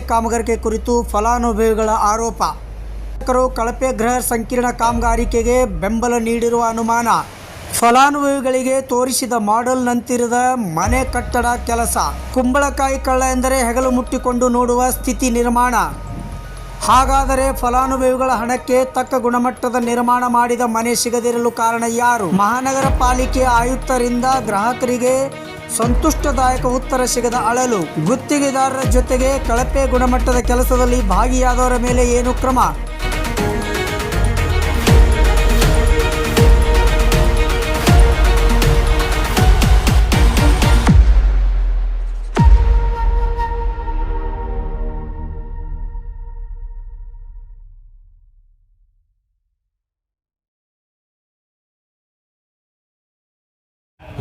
ಕಾಮಗಾರಿಕೆ ಕುರಿತು ಫಲಾನುಭವಿಗಳ ಆರೋಪ. ಶಾಸಕರು ಕಳಪೆ ಗೃಹ ಸಂಕೀರ್ಣ ಕಾಮಗಾರಿಕೆಗೆ ಬೆಂಬಲ ನೀಡಿರುವ ಅನುಮಾನ. ಫಲಾನುಭವಿಗಳಿಗೆ ತೋರಿಸಿದ ಮಾಡೆಲ್ ನಂತಿರದ ಮನೆ ಕಟ್ಟಡ ಕೆಲಸ. ಕುಂಬಳಕಾಯಿ ಕಳ್ಳ ಎಂದರೆ ಹೆಗಲು ಮುಟ್ಟಿಕೊಂಡು ನೋಡುವ ಸ್ಥಿತಿ ನಿರ್ಮಾಣ. ಹಾಗಾದರೆ ಫಲಾನುಭವಿಗಳ ಹಣಕ್ಕೆ ತಕ್ಕ ಗುಣಮಟ್ಟದ ನಿರ್ಮಾಣ ಮಾಡಿದ ಮನೆ ಸಿಗದಿರಲು ಕಾರಣ ಯಾರು? ಮಹಾನಗರ ಪಾಲಿಕೆ ಆಯುಕ್ತರಿಂದ ಗ್ರಾಹಕರಿಗೆ ಸಂತುಷ್ಟದಾಯಕ ಉತ್ತರ ಸಿಗದ ಅಳಲು. ಗುತ್ತಿಗೆದಾರರ ಜೊತೆಗೆ ಕಳಪೆ ಗುಣಮಟ್ಟದ ಕೆಲಸದಲ್ಲಿ ಭಾಗಿಯಾದವರ ಮೇಲೆ ಏನು ಕ್ರಮ?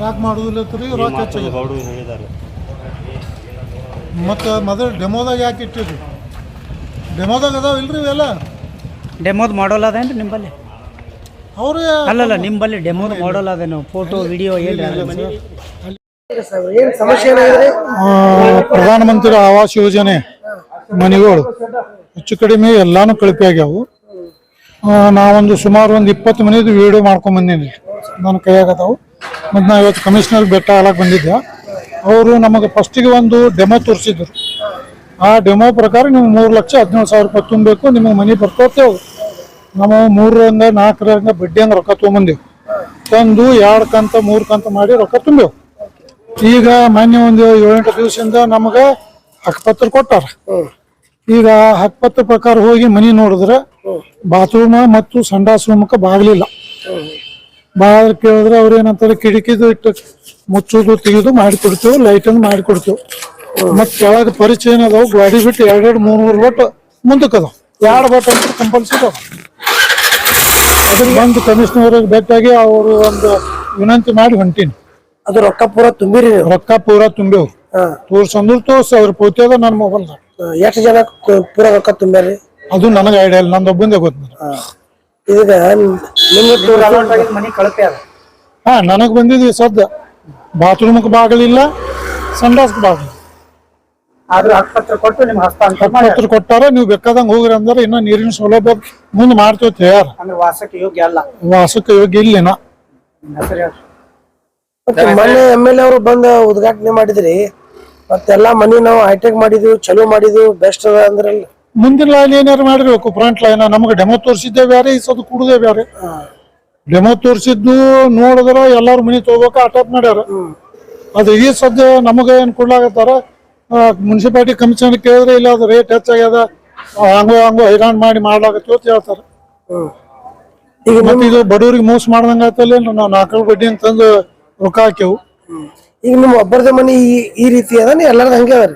ಯಾಕೆ ಮಾಡೋದಿಲ್ಲ ರೀ ರೊಕ್ಕ ಹೆಚ್ಚಾಗಿ ಗೌಡ್ರು ಹೇಳಿದ್ದಾರೆ. ಮತ್ತು ಮೊದಲು ಡೆಮೋದಾಗ ಯಾಕೆ ಇಟ್ಟಿರಿ ಡೆಮೋದಾಗ ಅದಾವ ಇಲ್ರಿ ಇವೆಲ್ಲ? ಡೆಮೋದ್ ಮಾಡಲ್ ಅದೇನ್ರಿ ನಿಂಬಲ್ಲಿ? ಅವರು ಅಲ್ಲಲ್ಲ ನಿಂಬಲ್ಲಿ ಡೆಮೋದ್ ಮಾಡಲ್ ಅದೇನು ಫೋಟೋ ವಿಡಿಯೋ ಏನು ಪ್ರಧಾನಮಂತ್ರಿ ಆವಾಸ್ ಯೋಜನೆ ಮನೆಗಳು ಹೆಚ್ಚು ಕಡಿಮೆ ಎಲ್ಲಾನು ಕಳಪೆ ಆಗ್ಯಾವು. ನಾವೊಂದು ಸುಮಾರು ಒಂದು ಇಪ್ಪತ್ತು ಮನೆದು ವಿಡಿಯೋ ಮಾಡ್ಕೊಂಡ್ ಬಂದೀನಿ. ನನ್ನ ಕೈಯಾಗ ಅದಾವು. ಮತ್ತು ನಾವು ಇವತ್ತು ಕಮಿಷನರ್ ಬೆಟ್ಟ ಹಾಲಕ್ಕೆ ಬಂದಿದ್ದೆ ಅವರು ನಮಗೆ ಫಸ್ಟಿಗೆ ಒಂದು ಡೆಮೋ ತೋರಿಸಿದ್ರು. ಆ ಡೆಮೋ ಪ್ರಕಾರ ನೀವು ಮೂರು ಲಕ್ಷ ಹದಿನೇಳು ಸಾವಿರ ರೂಪಾಯಿ ತುಂಬಬೇಕು ನಿಮಗೆ ಮನೆ ಬರ್ಕೋತೇವೆ ನಾವು ಮೂರರಿಂದ ನಾಲ್ಕರಿಂದ ಬಡ್ಡಿ ಹಂಗೆ ರೊಕ್ಕ ತೊಗೊಂಬಂದೇವು. ತಂದು ಎರಡು ಕಂತ ಮೂರು ಕಂತ ಮಾಡಿ ರೊಕ್ಕ ತುಂಬೆವು ಈಗ ಮೊನ್ನೆ ಒಂದು ಏಳೆಂಟು ದಿವಸದಿಂದ ನಮಗೆ ಹಕ್ಪತ್ರ ಕೊಟ್ಟಾರ. ಈಗ ಹಕ್ಪತ್ರ ಪ್ರಕಾರ ಹೋಗಿ ಮನಿ ನೋಡಿದ್ರೆ ಬಾತ್ರೂಮ್ ಮತ್ತು ಸಂಡಾಸ್ ರೂಮಕ್ಕೆ ಬಾಗ್ಲಿಲ್ಲ. ಬಾಗಿಲು ಕೇಳಿದ್ರೆ ಅವ್ರು ಏನಂತಾರೆ ಕಿಟಕಿದು ಇಟ್ಟು ಮುಚ್ಚೋದು ತೆಗೆದು ಮಾಡಿಕೊಡ್ತೇವೆ ಲೈಟನ್ನು ಮಾಡಿಕೊಡ್ತೇವೆ ಮತ್ತೆ ಕೆಳಗೆ ಪರಿಚಯ ಏನದಾವು ಗಾಡಿ ಬಿಟ್ಟು ಎರಡೆರಡು ಮೂರು ಮೂರು ಬಟ್ ಮುಂದಕ್ಕೆ ಅದಾವ. ಎರಡು ಬಟ್ ಅಂತ ಕಂಪಲ್ಸರಿ ಅದಾವ ಅದಕ್ಕೆ ಬಂದು ಕಮಿಷನರ್ ಭೇಟಿಯಾಗಿ ಅವರು ಒಂದು ವಿನಂತಿ ಮಾಡಿ ಹೊಂಟೀನಿ. ಅದು ರೊಕ್ಕ ಪೂರ ತುಂಬಿರಿ ರೊಕ್ಕ ಪೂರ ತುಂಬೆವು ತೋರ್ಸಂದ್ರು ತೋರ್ಸ ಅದ್ರ ಪೂರ್ತಿ ಅದ ನನ್ನ ಮೊಬೈಲ್ ಎಷ್ಟು ಜನ ಪೂರ ರೊಕ್ಕ ತುಂಬ್ಯಾರಿ? ಅದು ನನಗೆ ಐಡಿಯಾ ಇಲ್ಲ ನಂದು ಒಬ್ಬಂದೇ ಗೊತ್ತು ನನಗೆ. ಮನಿ ಕಳಪೆ ಅದ. ಹಾ ನನಗೆ ಬಂದಿದ್ವಿ ಸದ್ಯ. ಬಾತ್ರೂಮ್ಗೆ ಬಾಗಿಲಿಲ್ಲ ಸಂಡಾಸ್ಗೆ ಬಾಗಿಲು. ಆದ್ರೂ ಹಕ್ಕಪತ್ರ ಕೊಟ್ಟು ನಿಮ್ಗೆ ಹಸ್ತಾಂತರ ಕೊಟ್ಟಾರ ನೀವು ಬೇಕಾದಂಗ ಹೋಗ್ರಿ ಅಂದ್ರೆ ಇನ್ನ ನೀರಿನ ಸೌಲಭ್ಯ ಮುಂದೆ ಮಾಡ್ತೇವೆ ತಯಾರ. ಅಂದ್ರೆ ವಾಸಕ್ಕೆ ಯೋಗ್ಯ ಇಲ್ಲ ವಾಸಕ್ಕೆ ಯೋಗ್ಯ ಇಲ್ಲಿನ ಹೆಸರು ಹೇಳ್ರಿ. ಮತ್ತೆ ಮೊನ್ನೆ ಎಂ ಎಲ್ ಎ ಅವರು ಬಂದ ಉದ್ಘಾಟನೆ ಮಾಡಿದ್ರಿ. ಮತ್ತೆಲ್ಲಾ ಮನಿ ನಾವು ಹೈಟೆಕ್ ಮಾಡಿದ್ವಿ ಚಲೋ ಮಾಡಿದ್ವಿ ಬೆಸ್ಟ್ ಅದ ಅಂದ್ರಲ್ಲ. ಮುಂದಿನ ಲೈನ್ ಏನಾರು ಮಾಡಿರ್ಬೇಕು ಫ್ರಂಟ್ ಲೈನ್ ನಮ್ಗೆ ಡೆಮೋ ತೋರಿಸಿದ್ದೆ ಬೇರೆ ಈ ಸದ್ ಕುಡುದೇ ಬೇರೆ. ಡೆಮೋ ತೋರಿಸಿದ್ದು ನೋಡಿದ್ರ ಎಲ್ಲಾರು ಮನಿ ತಗೋಬೇಕು ಅಟಾಪ್ ಮಾಡ್ಯಾರ. ಅದು ಈ ಸದ್ಯ ನಮಗೆ ಏನ್ ಕೊಡ್ಲಾಗತ್ತಾರ? ಮುನ್ಸಿಪಾಲಿಟಿ ಕಮಿಷನ್ ಕೇಳಿದ್ರೆ ಇಲ್ಲ ಅದು ರೇಟ್ ಹೆಚ್ಚಾಗ್ಯದ. ಹಂಗೋ ಹಂಗೋ ಹೈರಾಣ ಮಾಡಿ ಮಾಡ್ಲಾಗತ್ತೆ ಅಂತ ಹೇಳ್ತಾರ. ಈಗ ಮತ್ತೆ ಇದು ಬಡವರಿಗೆ ಮೋಸ ಮಾಡ್ದಂಗ ಆಯ್ತಲ್ಲ ನಾವು ನಾಲ್ಕು ಬಡ್ಡಿ ಅಂತಂದು ರೊಕ್ಕ ಹಾಕ್ಯವು. ಈಗ ನಿಮ್ಮ ಒಬ್ಬರದ ಮನಿ ಈ- ಈ ರೀತಿ ಅದ ಎಲ್ಲಾರ್ದು ಹಂಗೆ ಅದ ರೀ